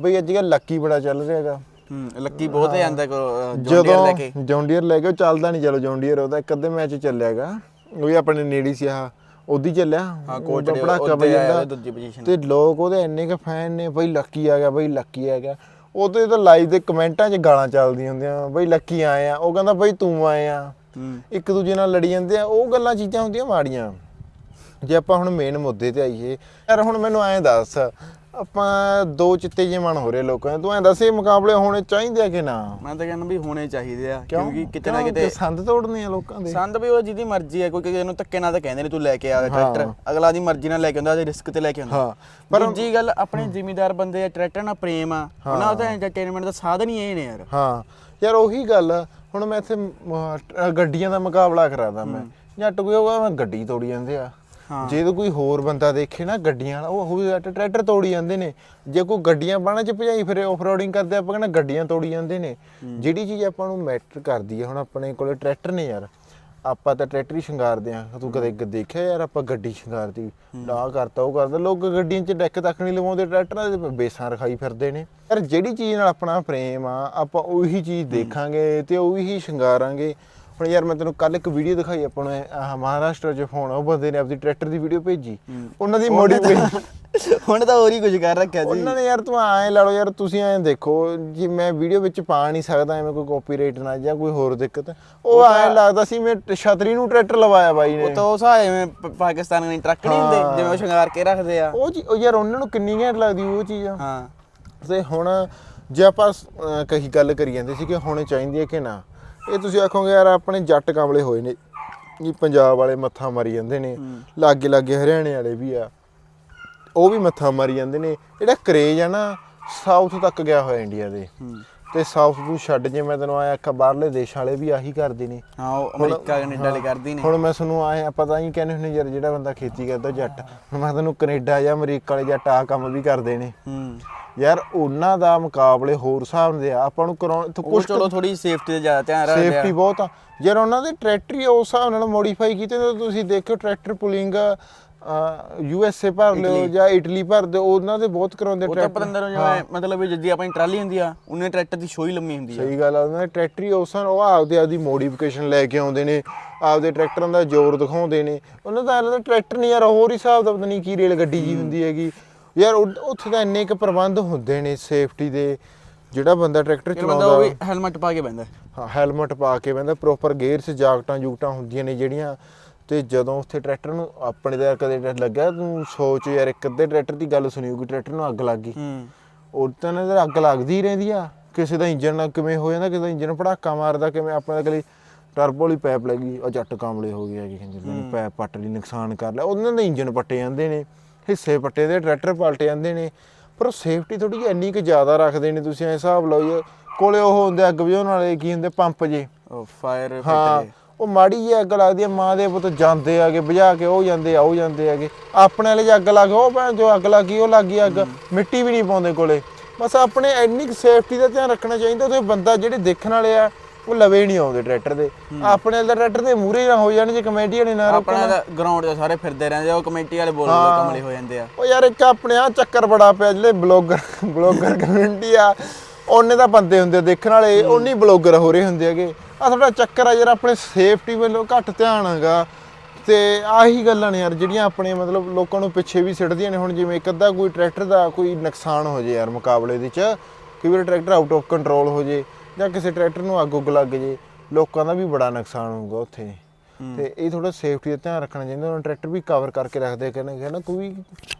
ਬਈ ਅੱਜ ਕੱਲ੍ਹ ਲੱਕੀ ਬੜਾ ਚੱਲ ਰਿਹਾਗਾ ਹੂੰ ਲੱਕੀ ਬਹੁਤ ਜਾਂਦਾ ਜੋਂਡੀਅਰ ਲੈ ਕੇ। ਜਦੋਂ ਜੌਂਡੀਅਰ ਲੈ ਕੇ ਉਹ ਚੱਲਦਾ ਨਹੀਂ ਚਲੋ ਜੌਂਡੀਅਰ ਉਹਦਾ ਇੱਕ ਅੱਧੇ ਮੈਚ ਚੱਲਿਆਗਾ ਉਹ ਵੀ ਆਪਣੇ ਨੇੜੇ ਸੀ ਆ ਉਹਦੀ ਚੱਲਿਆ। ਹਾਂ ਕੋਚ ਪੜਾਕਾ ਆਇਆ ਜਾਂਦਾ ਦੂਜੀ ਪੋਜੀਸ਼ਨ ਤੇ ਲੋਕ ਉਹਦੇ ਇੰਨੇ ਕ ਫੈਨ ਨੇ ਬਈ ਲੱਕੀ ਆ ਗਿਆ ਬਈ ਲੱਕੀ ਆ ਗਿਆ। ਉਹਦੇ ਤਾਂ ਲਾਈਵ ਦੇ ਕਮੈਂਟਾਂ 'ਚ ਗਾਲਾਂ ਚੱਲਦੀਆਂ ਹੁੰਦੀਆਂ ਬਈ ਲੱਕੀ ਆਏ ਆ। ਉਹ ਕਹਿੰਦਾ ਬਈ ਤੂੰ ਆਏ ਆ। ਇੱਕ ਦੂਜੇ ਨਾਲ ਲੜੀ ਜਾਂਦੇ ਆ ਉਹ ਗੱਲਾਂ ਚੀਜ਼ਾਂ ਹੁੰਦੀਆਂ ਮਾੜੀਆਂ। ਜੇ ਆਪਾਂ ਹੁਣ ਮੇਨ ਮੁੱਦੇ ਤੇ ਆਈਏ ਯਾਰ ਹੁਣ ਮੈਨੂੰ ਐਂ ਦੱਸ ਆਪਾਂ ਦੋ ਚਿੱਤੇ ਜਿਹੇ ਮਨ ਹੋ ਰਹੇ ਲੋਕਾਂ ਦੇ। ਤੂੰ ਐਂ ਦੱਸ ਇਹ ਮੁਕਾਬਲੇ ਹੋਣੇ ਚਾਹੀਦੇ ਆ ਕਿ ਨਾ? ਮੈਂ ਤਾਂ ਕਹਿੰਦਾ ਵੀ ਹੋਣੇ ਚਾਹੀਦੇ ਆ ਕਿਉਂ? ਕਿਉਂਕਿ ਕਿਤੇ ਨਾ? ਕਿਤੇ ਸੰਦ ਤੋੜਨੇ ਆ ਲੋਕਾਂ ਦੇ। ਸੰਦ ਵੀ ਉਹ ਜਿਹਦੀ ਮਰਜ਼ੀ ਹੈ ਕੋਈ ਕਿਸੇ ਨੂੰ ਧੱਕੇ ਨਾਲ ਤਾਂ ਕਹਿੰਦੇ ਨੇ ਤੂੰ ਲੈ ਕੇ ਆ ਟਰੈਕਟਰ। ਅਗਲਾ ਦੀ ਮਰਜ਼ੀ ਨਾਲ ਲੈ ਕੇ ਆਉਂਦਾ ਤੇ ਰਿਸਕ ਤੇ ਲੈ ਕੇ ਆਉਂਦਾ। ਹਾਂ, ਪਰ ਦੂਜੀ ਗੱਲ ਆਪਣੇ ਜ਼ਿਮੀਦਾਰ ਬੰਦੇ ਆ ਟਰੈਕਟਰ ਨਾਲ ਪ੍ਰੇਮ ਆ। ਉਹਨਾਂ ਦਾ ਐਂਟਰਟੇਨਮੈਂਟ ਦਾ ਸਾਧਨ ਹੀ ਇਹ ਨੇ ਯਾਰ। ਹਾਂ। ਯਾਰ ਉਹੀ ਗੱਲ ਆ, ਹੁਣ ਮੈਂ ਇੱਥੇ ਗੱਡੀਆਂ ਦਾ ਮੁਕਾਬਲਾ ਕਰਾਦਾ ਮੈਂ। ਜੱਟ ਕੋਈ ਹੋਗਾ ਮੈਂ ਗੱਡੀ ਤੋੜੀ ਜਾਂਦੇ ਆ। ਜੇ ਤਾਂ ਕੋਈ ਹੋਰ ਬੰਦਾ ਦੇਖੇ ਨਾ ਗੱਡੀਆਂ ਵਾਲਾ ਉਹ ਵੀ ਜੱਟ ਟਰੈਕਟਰ ਤੋੜੀ ਜਾਂਦੇ ਨੇ। ਜੇ ਕੋਈ ਗੱਡੀਆਂ ਬਾਣਾ ਚ ਭਜਾਈ ਫਿਰੇ ਆਫਰੋਡਿੰਗ ਕਰਦੇ ਆਪਾਂ ਕਹਿੰਦਾ ਗੱਡੀਆਂ ਤੋੜੀ ਜਾਂਦੇ ਨੇ। ਜਿਹੜੀ ਚੀਜ਼ ਆਪਾਂ ਨੂੰ ਮੈਟਰ ਕਰਦੀ ਹੈ ਹੁਣ ਆਪਣੇ ਕੋਲੇ ਟਰੈਕਟਰ ਨੇ ਯਾਰ। ਆਪਾਂ ਤਾਂ ਟਰੈਕਟਰ ਹੀ ਸ਼ਿੰਗਾਰਦੇ ਆ। ਤੂੰ ਕਦੇ ਦੇਖਿਆ ਯਾਰ ਆਪਾਂ ਗੱਡੀ ਸ਼ਿੰਗਾਰਦੀ। ਨਾ ਕਰਤਾ ਉਹ ਕਰਦਾ। ਲੋਕ ਗੱਡੀਆਂ 'ਚ ਡੈਕ ਤੱਕ ਨਹੀਂ ਲਵਾਉਂਦੇ ਟਰੈਕਟਰਾਂ ਦੇ ਬੇਸਾਂ ਰਖਾਈ ਫਿਰਦੇ ਨੇ। ਯਾਰ ਜਿਹੜੀ ਚੀਜ਼ ਨਾਲ ਆਪਣਾ ਪ੍ਰੇਮ ਆ ਆਪਾਂ ਉਹੀ ਚੀਜ਼ ਦੇਖਾਂਗੇ ਤੇ ਉਹੀ ਸ਼ਿੰਗਾਰਾਂਗੇ। ਹੁਣ ਯਾਰ ਮੈਂ ਤੈਨੂੰ ਕੱਲ ਇੱਕ ਵੀਡੀਓ ਦਿਖਾਈ ਆਪਾਂ ਨੂੰ ਆਹ ਮਹਾਰਾਸ਼ਟਰ 'ਚ ਫੋਨ ਉਹ ਬੰਦੇ ਨੇ ਆਪਣੀ ਟਰੈਕਟਰ ਦੀ ਵੀਡੀਓ ਭੇਜੀ। ਉਹਨਾਂ ਦੀ ਮੋਡੀਫਿਕੇਸ਼ਨ ਹੁਣ ਤਾਂ ਹੋਰ ਹੀ ਕੁਝ ਕਰ ਰੱਖਿਆ ਸੀ। ਉਹਨਾਂ ਨੇ ਯਾਰ ਤੂੰ ਐਂ ਲਾ ਲਓ ਯਾਰ ਤੁਸੀਂ ਐਂ ਦੇਖੋ ਜੇ ਮੈਂ ਵੀਡੀਓ ਵਿੱਚ ਪਾ ਨਹੀਂ ਸਕਦਾ ਐਵੇਂ ਕੋਈ ਕਾਪੀਰਾਈਟ ਨਾ ਜਾਂ ਕੋਈ ਹੋਰ ਦਿੱਕਤ। ਉਹ ਐਂ ਲੱਗਦਾ ਸੀ ਮੈਂ ਛਤਰੀ ਨੂੰ ਟਰੈਕਟਰ ਲਵਾਇਆ ਬਾਈ ਉਹ ਨੇ ਤਾਂ ਉਹ ਸਾਏ ਐਵੇਂ ਪਾਕਿਸਤਾਨੀ ਟਰੱਕ ਨਹੀਂ ਹੁੰਦੇ ਜਿਵੇਂ ਉਹ ਸ਼ਿੰਗਾਰ ਕੇ ਰੱਖਦੇ ਆ। ਉਹ ਉਹ ਯਾਰ ਉਹਨਾਂ ਨੂੰ ਕਿੰਨੀ ਘੈਂਟ ਲੱਗਦੀ ਉਹ ਚੀਜ਼ ਹਾਂ। ਤੇ ਹੁਣ ਜੇ ਆਪਾਂ ਕਹੀ ਗੱਲ ਕਰੀ ਜਾਂਦੇ ਸੀ ਕਿ ਹੋਣੇ ਚਾਹੀਦੀ ਹੈ ਕਿ ਨਾ ਇਹ ਤੁਸੀਂ ਆਖੋਗੇ ਯਾਰ ਆਪਣੇ ਜੱਟ ਕਾਮਲੇ ਹੋਏ ਨੇ ਇਹ ਪੰਜਾਬ ਵਾਲੇ ਮੱਥਾ ਮਾਰੀ ਜਾਂਦੇ ਨੇ। ਲਾਗੇ ਲਾਗੇ ਹਰਿਆਣੇ ਵਾਲੇ ਵੀ ਆ। ਉਹ ਵੀ ਮੱਥਾ ਮਾਰੀ ਜਾਂਦੇ ਨੇ। ਜਿਹੜਾ ਕਰੇਜ ਆ ਨਾ ਸਾਊਥ ਤੱਕ ਗਿਆ ਹੋਇਆ ਇੰਡੀਆ ਦੇ। ਹੂੰ। ਤੇ ਸਾਊਥ ਨੂੰ ਛੱਡ ਜੇ ਮੈਂ ਤੈਨੂੰ ਆਇਆ ਆਖਿਆ ਬਾਹਰਲੇ ਦੇਸ਼ ਵਾਲੇ ਵੀ ਆਹੀ ਕਰਦੇ ਨੇ। ਹਾਂ ਉਹ ਅਮਰੀਕਾ ਕੈਨੇਡਾ ਵਾਲੇ ਕਰਦੀ ਨੇ। ਹੁਣ ਮੈਂ ਤੁਹਾਨੂੰ ਆਏ ਪਤਾ ਨਹੀਂ ਕਹਿੰਦੇ ਹੁੰਦੇ ਯਾਰ ਜਿਹੜਾ ਬੰਦਾ ਖੇਤੀ ਕਰਦਾ ਜੱਟ। ਹੁਣ ਮੈਂ ਤੈਨੂੰ ਕੈਨੇਡਾ ਜਾਂ ਅਮਰੀਕਾ ਵਾਲੇ ਜੱਟ ਆ ਕੰਮ ਵੀ ਕਰਦੇ ਨੇ। ਹੂੰ। ਯਾਰ ਉਹਨਾਂ ਦਾ ਮੁਕਾਬਲੇ ਹੋਰ ਹਿਸਾਬ ਦੇ ਆ। ਆਪਾਂ ਨੂੰ ਕਰਾਉਣ ਤੋਂ ਕੁਝ ਚਲੋ ਥੋੜੀ ਸੇਫਟੀ ਤੇ ਜ਼ਿਆਦਾ ਧਿਆਨ ਰੱਖਦੇ ਸੇਫਟੀ ਆ। ਬਹੁਤ ਆ। ਯਾਰ ਉਹਨਾਂ ਦੇ ਟਰੈਕਟਰ ਹੀ ਉਸ ਹਿਸਾਬ ਨਾਲ ਮੋਡੀਫਾਈ ਕੀਤੇ ਨੇ ਤੁਸੀਂ ਦੇਖਿਓ tractor pulling U S A ਭਰ ਲਿਓ ਜਾਂ ਇਟਲੀ ਭਰ ਦਿਓ ਉਹਨਾਂ ਦੇ ਬਹੁਤ ਕਰਾਉਂਦੇ ਉਹ ਤਾਂ ਟਰੈਕਟਰ ਪਤੰਦਰ ਜਿਵੇਂ ਮਤਲਬ ਵੀ ਜਿੱਦੀ ਆਪਣੀ ਟਰਾਲੀ ਹੁੰਦੀ ਆ ਉਹਨੇ ਟਰੈਕਟਰ ਦੀ ਸ਼ੋਈ ਲੰਮੀ ਹੁੰਦੀ ਆ। ਸਹੀ ਗੱਲ ਆ ਉਹਨਾਂ ਦੇ ਟਰੈਕਟਰ ਹੀ ਉਸ ਹਿਸਾਬ- ਉਹ ਆਪਦੇ ਆਪਦੀ ਮੋਡੀਫਿਕੇਸ਼ਨ ਲੈ ਕੇ ਆਉਂਦੇ ਨੇ ਆਪਦੇ ਟਰੈਕਟਰਾਂ ਦਾ ਜ਼ੋਰ ਦਿਖਾਉਂਦੇ ਨੇ। ਉਹਨਾਂ ਦਾ ਇਹਨਾਂ ਦਾ ਟਰੈਕਟਰ ਨਹੀਂ ਯਾਰ ਹੋਰ ਹੀ ਹਿਸਾਬ ਦਾ ਪਤਾ ਨਹੀਂ ਕੀ ਰੇਲ ਗੱਡੀ ਜੀ ਹੁੰਦੀ ਹੈਗੀ। ਯਾਰ ਉੱਥੇ ਤਾਂ ਇੰਨੇ ਕੁ ਪ੍ਰਬੰਧ ਹੁੰਦੇ ਨੇ ਸੇਫਟੀ ਦੇ ਜਿਹੜਾ ਬੰਦਾ ਟਰੈਕਟਰ ਬੰਦਾ ਉਹ ਚਲਾਉਂਦਾ। ਵੀ ਹੈਲਮਟ ਪਾ ਕੇ ਬੈਂਦਾ ਹਾਂ ਹੈਲਮਟ ਪਾ ਕੇ ਬੰਦਾ ਪ੍ਰੋਪਰ ਗੇਅਰ 'ਚ ਜਾਕਟਾਂ ਜੂਕਟਾਂ ਹੁੰਦੀਆਂ ਨੇ ਜਿਹੜੀਆਂ ਤੇ ਜਦੋਂ ਉੱਥੇ ਟਰੈਕਟਰ ਨੂੰ ਆਪਣੇ ਦਾ ਕਦੇ ਟਰੈਕਟਰ ਲੱਗਾ ਤੂੰ ਸੋਚ ਯਾਰ ਇੱਕ ਅੱਧੇ ਟਰੈਕਟਰ ਦੀ ਗੱਲ ਸੁਣੀ ਹੋਊਗੀ ਟਰੈਕਟਰ ਨੂੰ ਅੱਗ ਲੱਗ ਗਈ। ਹੂੰ। ਉਹ ਤਾਂ ਨਾ ਅੱਗ ਲੱਗਦੀ ਰਹਿੰਦੀ ਆ। ਕਿਸੇ ਦਾ ਇੰਜਨ ਨਾਲ ਕਿਵੇਂ ਹੋ ਜਾਂਦਾ ਕਿਸੇ ਦਾ ਇੰਜਨ ਪੜਾਕਾ ਮਾਰਦਾ ਕਿਵੇਂ ਆਪਣੇ ਅਗਲੀ ਟਰਬੋ ਵਾਲੀ ਪੈਪ ਲੱਗੀ ਉਹ ਜੱਟ ਕਾਮਲੇ ਹੋ ਗਿਆ ਕਿ ਇੰਜਨ ਨੂੰ ਪੈਪ ਪੱਟ ਲਈ ਨੁਕਸਾਨ ਕਰ ਲਿਆ। ਉਹਨਾਂ ਦੇ ਇੰਜਨ ਪੱਟੇ ਜਾਂਦੇ ਨੇ ਹਿੱਸੇ ਪੱਟੇ ਦੇ ਟਰੈਕਟਰ ਪਲਟ ਜਾਂਦੇ ਨੇ। ਪਰ ਸੇਫਟੀ ਥੋੜੀ ਜਿਹੀ ਇੰਨੀ ਕੁ ਜ਼ਿਆਦਾ ਰੱਖਦੇ ਨੇ ਤੁਸੀਂ ਐ ਹਿਸਾਬ ਲਾਓ ਜੀ ਕੋਲੇ ਉਹ ਹੁੰਦੇ ਅੱਗ ਬੁਝਾਉਣ ਵਾਲੇ ਕੀ ਹੁੰਦੇ ਪੰਪ ਜੇ। ਉਹ ਫਾਇਰ ਹਾਂ ਉਹ ਮਾੜੀ ਜਿਹੀ ਅੱਗ ਲੱਗਦੀ ਆ ਮਾਂ ਦੇ ਪੁੱਤ ਜਾਂਦੇ ਆਗੇ ਬੁਝਾ ਕੇ ਉਹ ਜਾਂਦੇ ਆ ਉਹ ਜਾਂਦੇ ਆਗੇ ਆਪਣੇ ਵਾਲੇ ਜੇ ਅੱਗ ਲੱਗ ਉਹ ਭੈਣ ਜੋ ਅੱਗ ਲੱਗੀ ਉਹ ਲੱਗੀ ਅੱਗ। ਮਿੱਟੀ ਵੀ ਨਹੀਂ ਪਾਉਂਦੇ ਕੋਲੇ। ਬਸ ਆਪਣੇ ਇੰਨੀ ਸੇਫਟੀ ਦਾ ਧਿਆਨ ਰੱਖਣਾ ਚਾਹੀਦਾ ਉੱਥੇ ਬੰਦਾ ਜਿਹੜੇ ਦੇਖਣ ਵਾਲੇ ਆ ਉਹ ਲਵੇ ਨਹੀਂ ਆਉਂਦੇ ਟਰੈਕਟਰ ਦੇ। ਆਪਣੇ ਦਾ ਟਰੈਕਟਰ ਦੇ ਮੂਹਰੇ ਨਾ ਹੋ ਜਾਣ ਜੇ ਕਮੇਟੀ ਵਾਲੇ ਨਾ ਰੋਕਣ। ਆਪਣਾ ਗਰਾਊਂਡ 'ਤੇ ਸਾਰੇ ਫਿਰਦੇ ਰਹਿੰਦੇ ਆ ਉਹ ਕਮੇਟੀ ਵਾਲੇ ਬੋਲ ਬੋਲ ਕਮਲੇ ਹੋ ਜਾਂਦੇ ਆ। ਉਹ ਯਾਰ ਇੱਕ ਆਪਣੇ ਆ ਚੱਕਰ ਬੜਾ ਪਿਆ ਜਿਹੜੇ ਬਲੌਗਰ ਬਲੌਗਰ ਕਮਿਊਨਿਟੀ ਆ ਉਹਨੇ ਤਾਂ ਬੰਦੇ ਹੁੰਦੇ ਦੇਖਣ ਵਾਲੇ ਉਹਨੀ ਬਲੌਗਰ ਹੋ ਰਹੇ ਹੁੰਦੇ ਹੈਗੇ। ਆ ਥੋੜਾ ਚੱਕਰ ਆ ਯਾਰ ਆਪਣੇ ਸੇਫਟੀ ਵੱਲੋਂ ਘੱਟ ਧਿਆਨ ਹੈਗਾ। ਤੇ ਆਹੀ ਗੱਲਾਂ ਨੇ ਯਾਰ ਜਿਹੜੀਆਂ ਆਪਣੇ ਮਤਲਬ ਲੋਕਾਂ ਨੂੰ ਪਿੱਛੇ ਵੀ ਸਿੱਟਦੀਆਂ ਨੇ ਹੁਣ ਜਿਵੇਂ ਇੱਕ ਅੱਧਾ ਕੋਈ ਟਰੈਕਟਰ ਦਾ ਕੋਈ ਨੁਕਸਾਨ ਹੋ ਜੇ ਯਾਰ ਮੁਕਾਬਲੇ ਦੇ ਚ ਕਈ ਵਾਰ ਟਰੈਕਟਰ ਆਊਟ ਆਫ ਕੰਟਰੋਲ ਹੋ ਜੇ ਜਾਂ ਕਿਸੇ ਟਰੈਕਟਰ ਨੂੰ ਅੱਗ ਉੱਗ ਲੱਗ ਜੇ ਲੋਕਾਂ ਦਾ ਵੀ ਬੜਾ ਨੁਕਸਾਨ ਹੋਊਗਾ ਉੱਥੇ। ਤੇ ਇਹ ਥੋੜਾ ਸੇਫਟੀ ਦਾ ਧਿਆਨ ਰੱਖਣਾ ਚਾਹੀਦਾ ਉਹਨਾਂ ਟਰੈਕਟਰ ਵੀ ਕਵਰ ਕਰਕੇ ਰੱਖਦੇ ਕਹਿੰਦੇ ਕਹਿੰਦਾ ਕੋਈ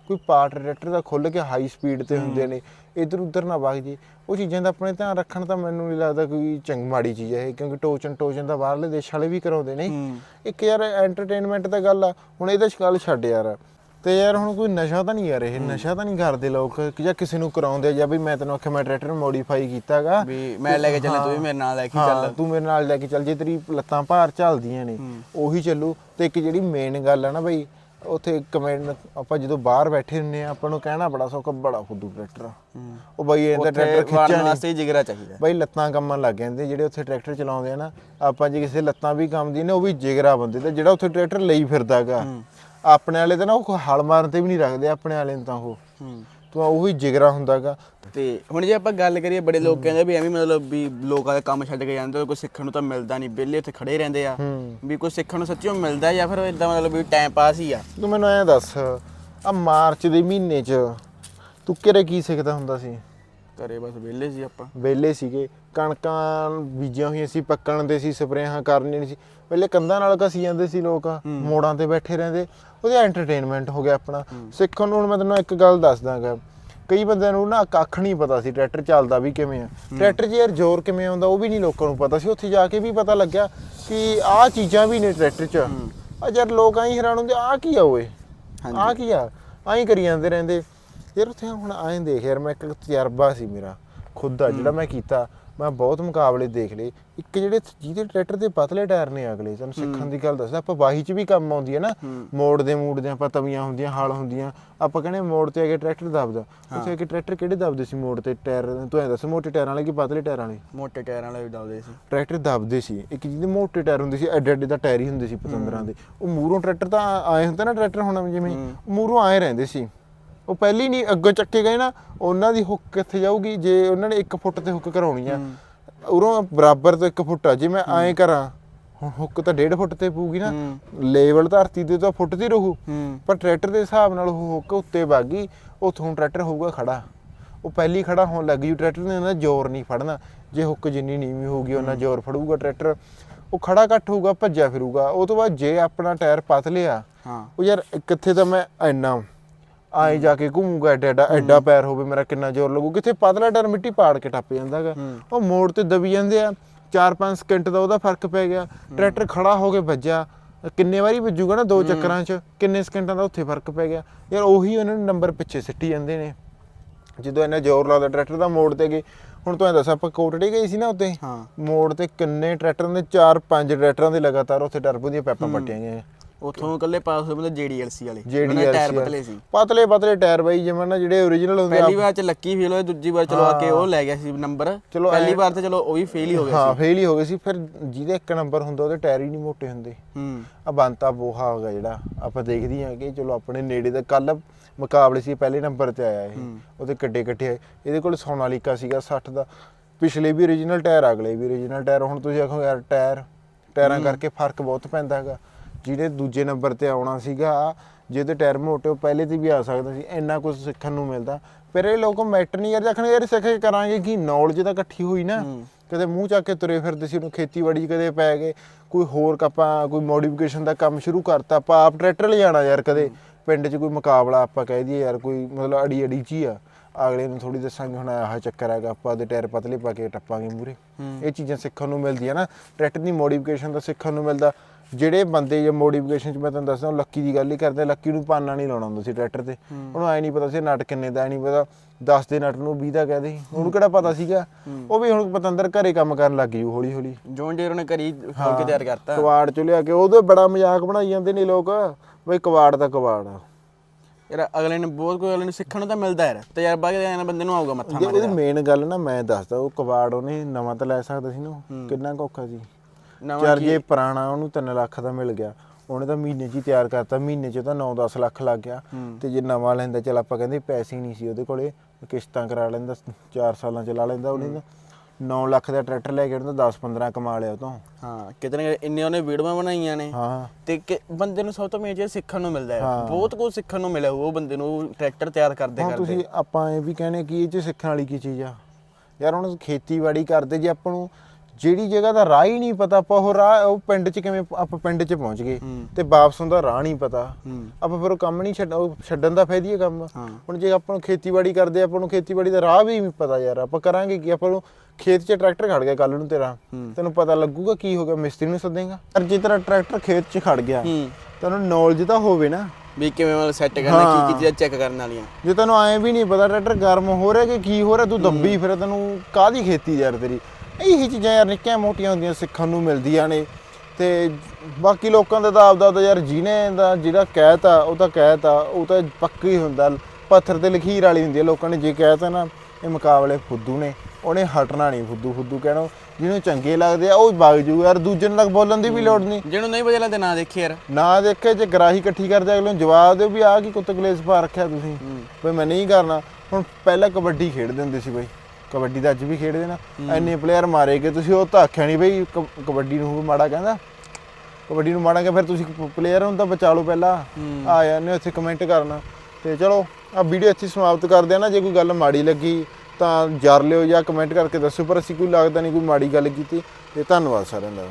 ਕੋਈ ਪਾਰਟ ਟਰੈਕਟਰ ਦਾ ਖੁੱਲ ਕੇ ਹਾਈ ਸਪੀਡ ਤੇ ਹੁੰਦੇ ਨੇ ਇਧਰ ਉਧਰ ਨਾ ਵਗ ਜੇ ਉਹ ਚੀਜ਼ਾਂ ਦਾ ਆਪਣੇ ਧਿਆਨ ਰੱਖਣ ਤਾਂ ਮੈਨੂੰ ਨਹੀਂ ਲੱਗਦਾ ਕੋਈ ਚੰਗ ਮਾੜੀ ਚੀਜ਼ ਹੈ ਇਹ ਕਿਉਂਕਿ ਟੋਚਨ ਟੋਚਨ ਦਾ ਬਾਹਰਲੇ ਦੇਸ਼ ਵਾਲੇ ਵੀ ਕਰਾਉਂਦੇ ਨੇ। ਇੱਕ ਯਾਰ ਐਂਟਰਟੇਨਮੈਂਟ ਦਾ ਗੱਲ ਆ ਹੁਣ ਇਹਦਾ ਗੱਲ ਛੱਡ ਯਾਰ। ਤੇ ਯਾਰ ਹੁਣ ਕੋਈ ਨਸ਼ਾ ਤਾਂ ਨਹੀਂ ਯਾਰ ਇਹ ਨਸ਼ਾ ਤਾਂ ਨਹੀਂ ਕਰਦੇ ਲੋਕ ਕਿ ਜਾਂ ਕਿਸੇ ਨੂੰ ਕਰਾਉਂਦੇ ਆ ਜਾਂ ਵੀ ਮੈਂ ਤੈਨੂੰ ਆਖਿਆ ਮੈਂ ਟਰੈਕਟਰ ਨੂੰ ਮੋਡੀਫਾਈ ਕੀਤਾਗਾ। ਵੀ ਮੈਂ ਲੈ ਕੇ ਚੱਲੇ ਤੂੰ ਵੀ ਮੇਰੇ ਨਾਲ ਲੈ ਕੇ ਚੱਲ। ਤੂੰ ਮੇਰੇ ਨਾਲ ਲੈ ਕੇ ਚੱਲ ਜੇ ਤੇਰੀ ਲੱਤਾਂ ਭਾਰ ਚੱਲਦੀਆਂ ਨੇ ਉਹੀ ਚੱਲੂ। ਤੇ ਇੱਕ ਜਿਹੜੀ ਮੇਨ ਗੱਲ ਆ ਨਾ ਬਈ ਉੱਥੇ ਕਮੈਂਟ ਆਪਾਂ ਜਦੋਂ ਬਾਹਰ ਬੈਠੇ ਹੁੰਨੇ ਆ ਆਪਾਂ ਨੂੰ ਕਹਿਣਾ ਬੜਾ ਸੌਖਾ ਬੜਾ ਫੁੱਦੂ ਟਰੈਕਟਰ ਆ। ਉਹ ਬਈ ਇਹਦਾ ਟਰੈਕਟਰ ਨਹੀਂ ਵਾਸਤੇ ਜਿਗਰਾ ਚਾਹੀਦਾ। ਬਈ ਲੱਤਾਂ ਕੰਮਣ ਲੱਗ ਜਾਂਦੇ ਜਿਹੜੇ ਉੱਥੇ ਟਰੈਕਟਰ ਚਲਾਉਂਦੇ ਆ ਨਾ ਆਪਾਂ ਜੇ ਕਿਸੇ ਲੱਤਾਂ ਵੀ ਕੰਮਦੀ ਨੇ ਉਹ ਵੀ ਜਿਗਰਾ ਬੰਦੇ ਤੇ ਜਿਹੜਾ ਉੱਥੇ ਟਰੈਕਟਰ ਲਈ ਫਿਰਦਾਗਾ। ਆਪਣੇ ਵਾਲੇ ਤਾਂ ਨਾ ਉਹ ਹਲ ਮਾਰਨ ਤੇ ਵੀ ਨਹੀਂ ਰੱਖਦੇ ਆਪਣੇ ਵਾਲੇ ਨੂੰ ਤਾਂ ਉਹ। ਹੂੰ। ਤੂੰ ਉਹੀ ਜਿਗਰਾ ਹੁੰਦਾਗਾ। ਤੇ ਹੁਣ ਜੇ ਆਪਾਂ ਗੱਲ ਕਰੀਏ ਬੜੇ ਲੋਕ ਕਹਿੰਦੇ ਵੀ ਐਵੇਂ ਮਤਲਬ ਵੀ ਲੋਕਾਂ ਦਾ ਕੰਮ ਛੱਡ ਕੇ ਜਾਂਦੇ ਕੋਈ ਸਿੱਖਣ ਨੂੰ ਤਾਂ ਮਿਲਦਾ ਨਹੀਂ ਵਿਹਲੇ ਉੱਥੇ ਖੜੇ ਰਹਿੰਦੇ ਆ। ਵੀ ਕੋਈ ਸਿੱਖਣ ਨੂੰ ਸੱਚੀਓ ਮਿਲਦਾ ਜਾਂ ਫਿਰ ਇਦਾਂ ਮਤਲਬ ਵੀ ਟਾਈਮ ਪਾਸ ਹੀ ਆ? ਤੂੰ ਮੈਨੂੰ ਐਂ ਦੱਸ ਆ ਮਾਰਚ ਦੇ ਮਹੀਨੇ 'ਚ ਤੂੰ ਕਿਹੜੇ ਕੀ ਸਿੱਖਦਾ ਹੁੰਦਾ ਸੀ? ਘਰੇ ਬਸ ਵਿਹਲੇ ਸੀ ਆਪਾਂ। ਵਿਹਲੇ ਸੀਗੇ ਕਣਕਾਂ ਬੀਜੀਆਂ ਹੋਈਆਂ ਸੀ ਪੱਕਣ ਦੇ ਸੀ ਸਪਰੇਹਾਂ ਕਰਨੀਆਂ ਸੀ। ਪਹਿਲੇ ਕੰਧਾਂ ਨਾਲ ਘਸੀ ਜਾਂਦੇ ਸੀ ਲੋਕ ਮੋੜਾਂ ਤੇ ਬੈਠੇ ਰਹਿੰਦੇ। ਉਹਦੇ ਐਂਟਰਟੇਨਮੈਂਟ ਹੋ ਗਿਆ ਆਪਣਾ। ਸਿੱਖਣ ਨੂੰ ਹੁਣ ਮੈਂ ਤੈਨੂੰ ਇੱਕ ਗੱਲ ਦੱਸਦਾਗਾ। ਕਈ ਬੰਦਿਆਂ ਨੂੰ ਨਾ ਕੱਖ ਨਹੀਂ ਪਤਾ ਸੀ ਟਰੈਕਟਰ ਚੱਲਦਾ ਵੀ ਕਿਵੇਂ ਆ। ਟਰੈਕਟਰ 'ਚ ਯਾਰ ਜ਼ੋਰ ਕਿਵੇਂ ਆਉਂਦਾ ਉਹ ਵੀ ਨਹੀਂ ਲੋਕਾਂ ਨੂੰ ਪਤਾ ਸੀ। ਉੱਥੇ ਜਾ ਕੇ ਵੀ ਪਤਾ ਲੱਗਿਆ ਕਿ ਆਹ ਚੀਜ਼ਾਂ ਵੀ ਨੇ ਟਰੈਕਟਰ 'ਚ। ਆ ਯਾਰ ਲੋਕ ਆਈ ਹੈਰਾਨ ਹੁੰਦੇ ਆਹ ਕੀ ਆ ਓਏ? ਆਹ ਕੀ ਆ? ਆਈ ਕਰੀ ਜਾਂਦੇ ਰਹਿੰਦੇ। ਯਾਰ ਉੱਥੇ ਹੁਣ ਆਏ ਦੇਖ ਯਾਰ ਮੈਂ ਇੱਕ ਤਜਰਬਾ ਸੀ ਮੇਰਾ ਖੁਦ ਦਾ ਜਿਹੜਾ ਮੈਂ ਕੀਤਾ। ਮੈਂ ਬਹੁਤ ਮੁਕਾਬਲੇ ਦੇਖ ਲਏ। ਇੱਕ ਜਿਹੜੇ ਜਿਹਦੇ ਟਰੈਕਟਰ ਦੇ ਪਤਲੇ ਟਾਇਰ ਨੇ ਅਗਲੇ ਤੁਹਾਨੂੰ ਸਿੱਖਣ ਦੀ ਗੱਲ ਦੱਸਦਾ ਆਪਾਂ ਵਾਹੀ 'ਚ ਵੀ ਕੰਮ ਆਉਂਦੀ ਹੈ ਨਾ। ਮੋੜ ਦੇ ਮੂੜ ਦੇ ਆਪਾਂ ਤਵੀਆਂ ਹੁੰਦੀਆਂ ਹਲ ਹੁੰਦੀਆਂ। ਆਪਾਂ ਕਹਿੰਦੇ ਮੋੜ ਤੇ ਅਗੇ ਟਰੈਕਟਰ ਦਬਦਾ। ਉੱਥੇ ਅਗੇ ਟਰੈਕਟਰ ਕਿਹੜੇ ਦਬਦੇ ਸੀ ਮੋੜ ਤੇ ਟਾਇਰ? ਤੂੰ ਐਂ ਦੱਸ ਮੋਟੇ ਟਾਇਰਾਂ ਵਾਲੇ ਕਿ ਪਤਲੇ ਟਾਇਰਾਂ ਵਾਲੇ? ਮੋਟੇ ਟਾਇਰਾਂ ਵਾਲੇ ਵੀ ਡਾਲਦੇ ਸੀ। ਟਰੈਕਟਰ ਦਬਦੇ ਸੀ। ਇੱਕ ਜਿਹਦੇ ਮੋਟੇ ਟਾਇਰ ਹੁੰਦੇ ਸੀ ਐਡੇ ਐਡੇ ਦਾ ਟਾਇਰ ਹੀ ਹੁੰਦੇ ਸੀ ਪਤੰਦਰਾਂ ਦੇ। ਉਹ ਮੂਹਰੋਂ ਟਰੈਕਟਰ ਤਾਂ ਆਏ ਹੁੰਦਾ ਨਾ ਟਰੈਕਟਰ ਹੁਣ ਜਿਵੇਂ ਮੂਹਰੋਂ ਆਏ ਰਹਿੰਦੇ ਸੀ। ਉਹ ਪਹਿਲੀ ਨਹੀਂ ਅੱਗੋਂ ਚੱਕੇ ਗਏ ਨਾ ਉਹਨਾਂ ਦੀ ਹੁੱਕ ਕਿੱਥੇ ਜਾਊਗੀ? ਜੇ ਉਹਨਾਂ ਨੇ 1 ਫੁੱਟ ਤੇ ਹੁੱਕ ਕਰਾਉਣੀ ਆ ਉਰੋਂ ਬਰਾਬਰ ਤੋਂ 1 ਫੁੱਟ ਆ ਜੇ ਮੈਂ ਐਂ ਕਰਾਂ ਹੁਣ ਹੁੱਕ ਤਾਂ 1.5 ਫੁੱਟ ਤੇ ਪਊਗੀ ਨਾ ਲੈਵਲ ਧਰਤੀ ਦੇ ਤਾਂ ਫੁੱਟ ਦੀ ਰਹੂ। ਪਰ ਟਰੈਕਟਰ ਦੇ ਹਿਸਾਬ ਨਾਲ ਉਹ ਹੁੱਕ ਉੱਤੇ ਵਾਗੀ ਉਥੋਂ ਟਰੈਕਟਰ ਹੋਊਗਾ ਖੜਾ। ਉਹ ਪਹਿਲੀ ਖੜਾ ਹੋਣ ਲੱਗ ਜੂ ਟਰੈਕਟਰ ਨੇ ਉਹਦਾ ਜ਼ੋਰ ਨਹੀਂ ਫੜਨਾ। ਜੇ ਹੁੱਕ ਜਿੰਨੀ ਨੀਵੀਂ ਹੋਊਗੀ ਉਹਨਾਂ ਜ਼ੋਰ ਫੜੂਗਾ ਟਰੈਕਟਰ। ਉਹ ਖੜਾ ਘੱਟ ਹੋਊਗਾ ਭੱਜਿਆ ਫਿਰੂਗਾ। ਉਹ ਤੋਂ ਬਾਅਦ ਜੇ ਆਪਣਾ ਟਾਇਰ ਪਤਲੇ ਆ ਹਾਂ। ਉਹ ਯਾਰ ਕਿੱਥੇ ਤਾਂ ਮੈਂ ਐਨਾ ਆਏ ਜਾ ਕੇ ਘੁੰਮੂਗਾ ਐਡਾ ਐਡਾ ਐਡਾ ਪੈਰ ਹੋਵੇ ਮੇਰਾ ਕਿੰਨਾ ਜ਼ੋਰ ਲੱਗੂ। ਕਿੱਥੇ ਪਤਲਾ ਟਾਇਰ ਮਿੱਟੀ ਪਾੜ ਕੇ ਟੱਪ ਜਾਂਦਾਗਾ ਉਹ ਮੋੜ ਤੇ ਦਬੀ ਜਾਂਦੇ ਆ 4-5 ਸਕਿੰਟ ਦਾ ਉਹਦਾ ਫ਼ਰਕ ਪੈ ਗਿਆ। ਟਰੈਕਟਰ ਖੜਾ ਹੋ ਕੇ ਵੱਜਿਆ। ਕਿੰਨੇ ਵਾਰੀ ਵੱਜੂਗਾ ਨਾ ਦੋ ਚੱਕਰਾਂ 'ਚ ਕਿੰਨੇ ਸਕਿੰਟਾਂ ਦਾ ਉੱਥੇ ਫ਼ਰਕ ਪੈ ਗਿਆ। ਯਾਰ ਉਹੀ ਉਹਨਾਂ ਨੂੰ ਨੰਬਰ ਪਿੱਛੇ ਸਿੱਟੀ ਜਾਂਦੇ ਨੇ। ਜਦੋਂ ਇੰਨਾ ਜ਼ੋਰ ਲਾਉਂਦਾ ਟਰੈਕਟਰ ਦਾ ਮੋੜ ਤੇ ਗਏ। ਹੁਣ ਤੂੰ ਐਂ ਦੱਸ ਆਪਾਂ ਕੋਟੜੇ ਗਏ ਸੀ ਨਾ ਉੱਤੇ? ਹਾਂ। ਮੋੜ ਤੇ ਕਿੰਨੇ ਟਰੈਕਟਰਾਂ ਦੇ 4-5 ਟਰੈਕਟਰਾਂ ਦੇ ਲਗਾਤਾਰ ਉੱਥੇ ਟਰਬੋ ਦੀਆਂ ਪੈਪਾਂ ਪੱਟੀਆਂ ਗਈਆਂ। ਉਥੋਂ ਇਕੱਲੇ ਪਾਸ ਹੋਏ ਮਤਲਬ JDLC ਵਾਲੇ। ਜਿਹੜੀ ਟਾਇਰ ਪਤਲੇ ਸੀ। ਪਤਲੇ ਪਤਲੇ ਟਾਇਰ ਬਾਈ ਜਿਵੇਂ ਨਾ ਜਿਹੜੇ origignal ਹੁੰਦੇ ਆ। ਪਹਿਲੀ ਵਾਰ ਚ ਲੱਕੀ ਫੇਲ ਹੋਏ ਦੂਜੀ ਵਾਰ ਚਲੋ ਆ ਕੇ ਉਹ ਲੈ ਗਿਆ ਸੀ ਨੰਬਰ ਪਹਿਲੀ ਵਾਰ ਤੇ ਚਲੋ ਉਹ ਵੀ ਫੇਲ ਹੀ ਹੋ ਗਿਆ ਹਾਂ ਫੇਲ ਹੀ ਹੋ ਗਏ ਸੀ। ਫਿਰ ਜਿਹਦੇ ਇੱਕ ਨੰਬਰ ਹੁੰਦਾ ਉਹਦੇ ਟਾਇਰ ਹੀ ਨਹੀਂ ਮੋਟੇ ਹੁੰਦੇ। ਹੂੰ। ਆ ਬੰਤਾ ਬੋਹਾ ਹੋ ਗਿਆ ਜਿਹੜਾ ਆਪਾਂ ਦੇਖਦੇ ਹਾਂ ਕਿ ਚਲੋ ਆਪਣੇ ਨੇੜੇ ਦਾ ਕੱਲ ਮੁਕਾਬਲੇ ਸੀ ਪਹਿਲੇ ਨੰਬਰ ਤੇ ਆਇਆ ਇਹ। ਉਹਦੇ ਕੱਡੇ ਕੱਟੇ ਇਹਦੇ ਕੋਲ ਸੋਨਾਲੀਕਾ ਸੀਗਾ 60 ਦਾ। ਪਿਛਲੇ ਵੀ origignal ਟਾਇਰ ਅਗਲੇ ਵੀ origignal ਟਾਇਰ। ਹੁਣ ਤੁਸੀਂ ਆਖੋ ਯਾਰ ਟਾਇਰ ਟਾਇਰਾਂ ਕਰਕੇ ਫ਼ਰਕ ਬਹੁਤ ਪੈਂਦਾ ਹੈਗਾ। ਜਿਹਨੇ ਦੂਜੇ ਨੰਬਰ ਤੇ ਆਉਣਾ ਸੀਗਾ ਜਿਹਦੇ ਟਾਇਰ ਮੋਟੇ ਉਹ ਪਹਿਲੇ ਤੇ ਵੀ ਆ ਸਕਦਾ ਸੀ ਇੰਨਾ ਕੁਝ ਸਿੱਖਣ ਨੂੰ ਮਿਲਦਾ। ਫਿਰ ਇਹ ਲੋਕ ਮੈਟਰ ਨਹੀਂ ਯਾਰ ਆਖਣ ਯਾਰ ਸਿੱਖ ਕੇ ਕਰਾਂਗੇ ਕੀ? ਨੌਲੇਜ ਤਾਂ ਇਕੱਠੀ ਹੋਈ ਨਾ। ਕਦੇ ਮੂੰਹ ਚੱਕ ਕੇ ਤੁਰੇ ਫਿਰਦੇ ਸੀ ਉਹਨੂੰ ਖੇਤੀਬਾੜੀ ਕਦੇ ਪੈ ਗਏ। ਕੋਈ ਹੋਰ ਆਪਾਂ ਕੋਈ ਮੋਡੀਫਿਕੇਸ਼ਨ ਦਾ ਕੰਮ ਸ਼ੁਰੂ ਕਰਤਾ ਆਪਾਂ ਆਪ ਟਰੈਕਟਰ ਲਿਜਾਣਾ ਯਾਰ ਕਦੇ। ਪਿੰਡ 'ਚ ਕੋਈ ਮੁਕਾਬਲਾ ਆਪਾਂ ਕਹਿ ਦਈਏ ਯਾਰ ਕੋਈ ਮਤਲਬ ਅੜੀ ਅੜੀ 'ਚ ਹੀ ਆ। ਅਗਲੇ ਨੂੰ ਥੋੜੀ ਦੱਸਾਂਗੇ ਹੁਣ ਆਹ ਚੱਕਰ ਹੈਗਾ ਆਪਾਂ ਉਹਦੇ ਟਾਇਰ ਪਤਲੇ ਪਾ ਕੇ ਟੱਪਾਂਗੇ ਮੂਰੇ ਇਹ ਚੀਜ਼ਾਂ ਸਿੱਖਣ ਨੂੰ ਮਿਲਦੀਆਂ ਨਾ। ਟਰੈਕਟਰ ਦੀ ਮੋਡੀਫਿਕੇਸ਼ਨ ਦਾ ਸਿੱਖਣ ਨੂੰ ਮਿਲਦਾ। ਜਿਹੜੇ ਬੰਦੇ ਜੇ ਮੋਡੀਫਿਕੇਸ਼ਨ 'ਚ ਮੈਂ ਤੁਹਾਨੂੰ ਦੱਸਦਾ ਲੱਕੀ ਦੀ ਗੱਲ ਹੀ ਕਰਦੇ ਲੱਕੀ ਨੂੰ ਪਾਨਾ ਨਹੀਂ ਲਾਉਣਾ ਹੁੰਦਾ ਸੀ ਟਰੈਕਟਰ ਤੇ। ਉਹਨੂੰ ਐ ਨਹੀਂ ਪਤਾ ਸੀ ਨਟ ਕਿੰਨੇ ਦਾ ਐ ਨਹੀਂ ਪਤਾ 10 ਦੇ ਨਟ ਨੂੰ 20 ਦਾ ਕਹਦੇ ਉਹਨੂੰ ਕਿਹੜਾ ਪਤਾ ਸੀਗਾ? ਉਹ ਵੀ ਹੁਣ ਪਤੰਦਰ ਘਰੇ ਕੰਮ ਕਰਨ ਲੱਗ ਜੂ ਹੌਲੀ ਹੌਲੀ ਜੋਨ ਡੀਅਰ ਨੇ ਘਰੀ ਖੋਲ ਕੇ ਤਿਆਰ ਕਰਤਾ। ਕਵਾੜ ਚ ਲਿਆ ਕੇ ਉਹਦੇ ਬੜਾ ਮਜ਼ਾਕ ਬਣਾਈ ਜਾਂਦੇ ਨੇ ਲੋਕ। ਬਈ ਕਵਾੜ ਦਾ ਕਵਾੜ ਆ। ਯਾਰ ਅਗਲੇ ਨੇ ਬਹੁਤ ਕੋਈ ਅਗਲੇ ਨੂੰ ਸਿੱਖਣ ਨੂੰ ਤਾਂ ਮਿਲਦਾ ਯਾਰ। ਤਜਰਬਾ ਕਿ ਇਹਨਾਂ ਬੰਦੇ ਨੂੰ ਆਊਗਾ ਮੱਥਾ ਮਾਰੇ ਉਹਦੀ ਮੇਨ ਗੱਲ ਨਾ ਮੈਂ ਦੱਸਦਾ ਉਹ ਕਵਾੜ ਉਹਨੇ ਨਵਾਂ ਤਾਂ ਲੈ ਸਕਦਾ ਸੀ ਨਾ। ਕਿੰਨਾ ਔਖਾ ਸੀ। ਨਵਾਂ ਚਾਰ ਜੇ ਪੁਰਾਣਾ ਉਹਨੂੰ 3 ਲੱਖ ਦਾ ਮਿਲ ਗਿਆ ਉਹਨੇ ਤਾਂ ਮਹੀਨੇ 'ਚ ਹੀ ਤਿਆਰ ਕਰਤਾ ਮਹੀਨੇ 'ਚ ਤਾਂ 9-10 ਲੱਖ ਲੱਗ ਗਿਆ। ਤੇ ਜੇ ਨਵਾਂ ਲੈਂਦਾ ਚਲ ਆਪਾਂ ਕਹਿੰਦੇ ਪੈਸੇ ਹੀ ਨਹੀਂ ਸੀ ਉਹਦੇ ਕੋਲੇ ਕਿਸ਼ਤਾਂ ਕਰਾ ਲੈਂਦਾ 4 ਸਾਲਾਂ ਚ ਲਾ ਲੈਂਦਾ ਉਹਨੇ ਤਾਂ। 9 ਲੱਖ ਦਾ ਟਰੈਕਟਰ ਲੈ ਕੇ ਉਹਨੇ ਤਾਂ 10-15 ਕਮਾ ਲਿਆ ਉਹ ਤੋਂ। ਹਾਂ ਕਿਤੇ ਨਾ ਕਿਤੇ ਇੰਨੇ ਉਹਨੇ ਵੀਡੀਓਆਂ ਬਣਾਈਆਂ ਨੇ। ਹਾਂ। ਤੇ ਬੰਦੇ ਨੂੰ ਸਭ ਤੋਂ ਮੇਨ ਚੀਜ਼ ਸਿੱਖਣ ਨੂੰ ਮਿਲਦਾ ਹੈ। ਬਹੁਤ ਕੁਝ ਸਿੱਖਣ ਨੂੰ ਮਿਲਿਆ ਉਹ ਬੰਦੇ ਨੂੰ ਟਰੈਕਟਰ ਤਿਆਰ ਕਰਦੇ ਕਰਦੇ। ਤੁਸੀਂ ਆਪਾਂ ਇਹ ਵੀ ਕਹਿੰਦੇ ਕਿ ਇਹ ਚ ਸਿੱਖਣ ਵਾਲੀ ਕੀ ਚੀਜ਼ ਆ? ਯਾਰ ਹੁਣ ਖੇਤੀਬਾੜੀ ਕਰਦੇ ਜੇ ਆਪਾਂ ਨੂੰ ਜਿਹੜੀ ਜਗ੍ਹਾ ਦਾ ਰਾਹ ਹੀ ਨਹੀਂ ਪਤਾ ਆਪਾਂ ਉਹ ਰਾਹ ਉਹ ਪਿੰਡ 'ਚ ਕਿਵੇਂ ਆਪਾਂ ਪਿੰਡ 'ਚ ਪਹੁੰਚ ਗਏ ਤੇ ਵਾਪਸ ਹੁੰਦਾ ਰਾਹ ਨਹੀਂ ਪਤਾ। ਆਪਾਂ ਫਿਰ ਉਹ ਕੰਮ ਨਹੀਂ ਛੱਡ ਉਹ ਛੱਡਣ ਦਾ ਫਾਇਦਾ ਹੀ ਕੰਮ। ਹੁਣ ਜੇ ਆਪਾਂ ਨੂੰ ਖੇਤੀਬਾੜੀ ਕਰਦੇ ਆਪਾਂ ਨੂੰ ਖੇਤੀਬਾੜੀ ਦਾ ਰਾਹ ਵੀ ਨਹੀਂ ਪਤਾ ਯਾਰ। ਆਪਾਂ ਕਰਾਂਗੇ ਕੀ? ਆਪਾਂ ਨੂੰ ਖੇਤ 'ਚ ਟਰੈਕਟਰ ਖੜ ਗਿਆ ਕੱਲ ਨੂੰ ਤੇਰਾ। ਤੈਨੂੰ ਪਤਾ ਲੱਗੂਗਾ ਕੀ ਹੋ ਗਿਆ ਮਿਸਤਰੀ ਨੂੰ ਸੱਦੇਗਾ। ਪਰ ਜੇ ਤੇਰਾ ਟਰੈਕਟਰ ਖੇਤ 'ਚ ਖੜ ਗਿਆ ਤੈਨੂੰ ਨੌਲੇਜ ਤਾਂ ਹੋਵੇ ਨਾ। ਵੀ ਕਿਵੇਂ ਮਤਲਬ ਸੈੱਟ ਕਰਨਾ ਕੀ ਕੀ ਚੀਜ਼ਾਂ ਚੈੱਕ ਕਰਨ ਵਾਲੀਆਂ। ਜੇ ਤੈਨੂੰ ਐਂ ਵੀ ਨਹੀਂ ਪਤਾ ਟਰੈਕਟਰ ਗਰਮ ਹੋ ਰਿਹਾ ਕਿ ਕੀ ਹੋ ਰਿਹਾ ਤੂੰ ਦੱਬੀ ਫਿਰ ਤੈਨੂੰ ਕਾਹਦੀ ਖੇਤੀ ਯਾਰ ਤੇਰੀ? ਇਹੀ ਚੀਜ਼ਾਂ ਯਾਰ ਨਿੱਕੀਆਂ ਮੋਟੀਆਂ ਹੁੰਦੀਆਂ ਸਿੱਖਣ ਨੂੰ ਮਿਲਦੀਆਂ ਨੇ। ਤੇ ਬਾਕੀ ਲੋਕਾਂ ਦਾ ਤਾਂ ਆਪਦਾ ਤਾਂ ਯਾਰ ਜਿਹਨੇ ਦਾ ਜਿਹੜਾ ਕਹਿਤਾ ਉਹ ਤਾਂ ਕਹਿਤਾ ਉਹ ਤਾਂ ਪੱਕੀ ਹੁੰਦਾ। ਪੱਥਰ ਤੇ ਲਖੀਰ ਵਾਲੀ ਹੁੰਦੀ ਹੈ ਲੋਕਾਂ ਨੇ ਜੇ ਕਹਿਤਾ ਨਾ ਇਹ ਮੁਕਾਬਲੇ ਫੁੱਦੂ ਨੇ। ਉਹਨੇ ਹਟਣਾ ਨਹੀਂ ਫੁੱਦੂ ਫੁੱਦੂ ਕਹਿਣੋ ਜਿਹਨੂੰ ਚੰਗੇ ਲੱਗਦੇ ਆ ਉਹ ਵਗ ਜੂ ਯਾਰ ਦੂਜੇ ਨੂੰ ਲੱਗ ਬੋਲਣ ਦੀ ਵੀ ਲੋੜ ਨਹੀਂ। ਜਿਹਨੂੰ ਨਹੀਂ ਵਧੀਆ ਲੱਗਦਾ ਨਾ ਦੇਖੇ ਯਾਰ। ਨਾ ਦੇਖੇ ਜੇ ਗਰਾਹੀ ਇਕੱਠੀ ਕਰਦੇ ਅਗਲੇ ਨੂੰ ਜਵਾਬ ਦਿਓ ਵੀ ਆਹ ਕੀ ਕੁੱਤ ਕਲੇਸ਼ ਪਾ ਰੱਖਿਆ ਤੁਸੀਂ। ਬਈ ਮੈਂ ਨਹੀਂ ਕਰਨਾ। ਹੁਣ ਪਹਿਲਾਂ ਕਬੱਡੀ ਖੇਡਦੇ ਹੁੰਦੇ ਸੀ ਬਈ। ਕਬੱਡੀ ਤਾਂ ਅੱਜ ਵੀ ਖੇਡਦੇ ਨਾ। ਐਨੇ ਪਲੇਅਰ ਮਾਰੇ ਗਏ ਤੁਸੀਂ ਉਹ ਤਾਂ ਆਖਿਆ ਨਹੀਂ ਬਈ ਕ- ਕਬੱਡੀ ਨੂੰ ਮਾੜਾ ਕਹਿੰਦਾ। ਕਬੱਡੀ ਨੂੰ ਮਾੜਾ ਕਿ ਫਿਰ ਤੁਸੀਂ ਪਲੇਅਰ ਨੂੰ ਤਾਂ ਬਚਾ ਲਓ ਪਹਿਲਾਂ। ਆ ਜਾਂਦੇ ਇੱਥੇ ਕਮੈਂਟ ਕਰਨਾ। ਤੇ ਚਲੋ ਆ ਵੀਡੀਓ ਇੱਥੇ ਸਮਾਪਤ ਕਰਦੇ ਆ ਨਾ। ਜੇ ਕੋਈ ਗੱਲ ਮਾੜੀ ਲੱਗੀ ਤਾਂ ਜਰ ਲਿਓ ਜਾਂ ਕਮੈਂਟ ਕਰਕੇ ਦੱਸੋ। ਪਰ ਅਸੀਂ ਕੋਈ ਲੱਗਦਾ ਨਹੀਂ ਕੋਈ ਮਾੜੀ ਗੱਲ ਕੀਤੀ। ਤੇ ਧੰਨਵਾਦ ਸਾਰਿਆਂ ਦਾ।